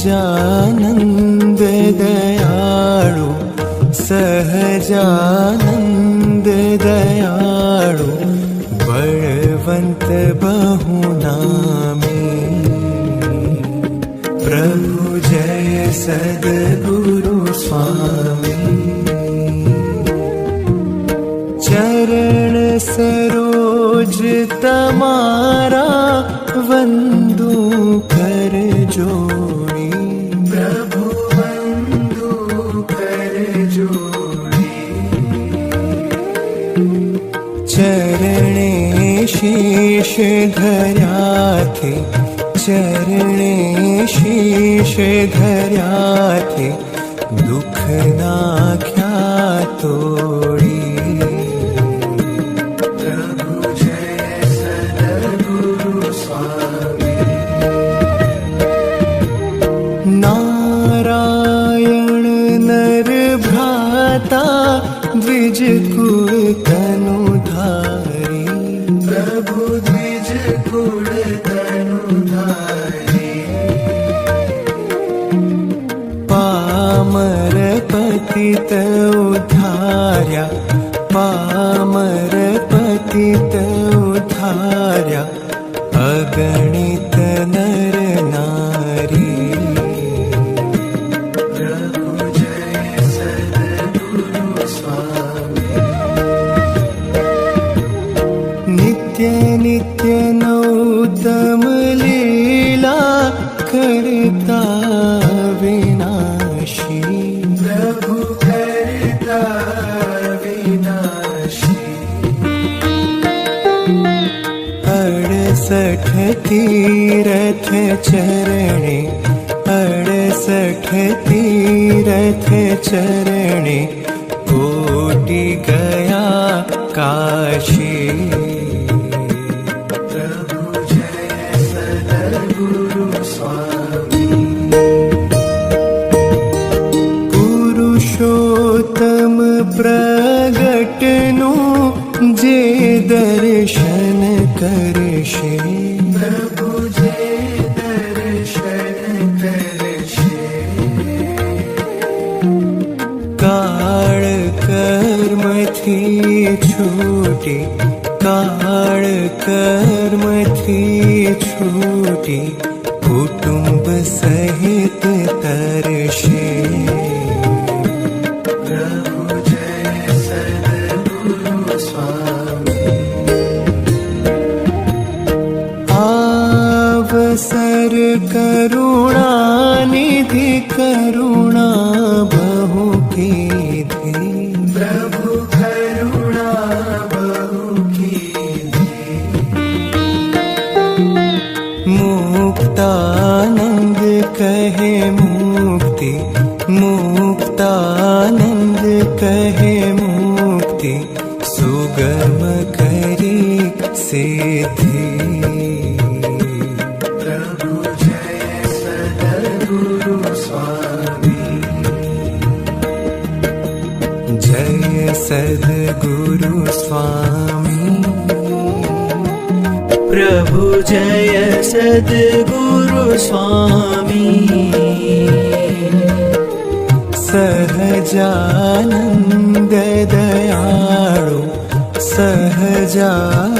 सहजानन्द दयाळु सहजानन्द दयाळु बळवन्त बहुनामी। प्रभु जय सद्गुरु स्वामी। चरण सरोज तमारा वन्दु कर जोड़ी शीश धर्या थे चरणे शीश धर्या थे दुख नाख्या तोड़ी। नारायण नर भ्राता द्विज कुल तनु धारी पामर पतित उद्धार्या पामर पतित उद्धार्या अगणित करता विनाशी प्रभु करता विनाशी अड़सठ तीरथ चरणे अड़सठ तीरथ चरणे कोटि गया काशी કાળ કર્મથી છૂટી કાળ કર્મથી છૂટી કુટુંબ સહિત તરશ. करुणा बहु कीधि प्रभु करुणा बहु कीधि मुक्तानंद कहे मुक्ति मुक्तानंद कहे मुक्ति सुगम करी सिद्धि सद्गुरु स्वामी प्रभु जय सद्गुरु स्वामी सहजानन्द दयाळु सहजानन्द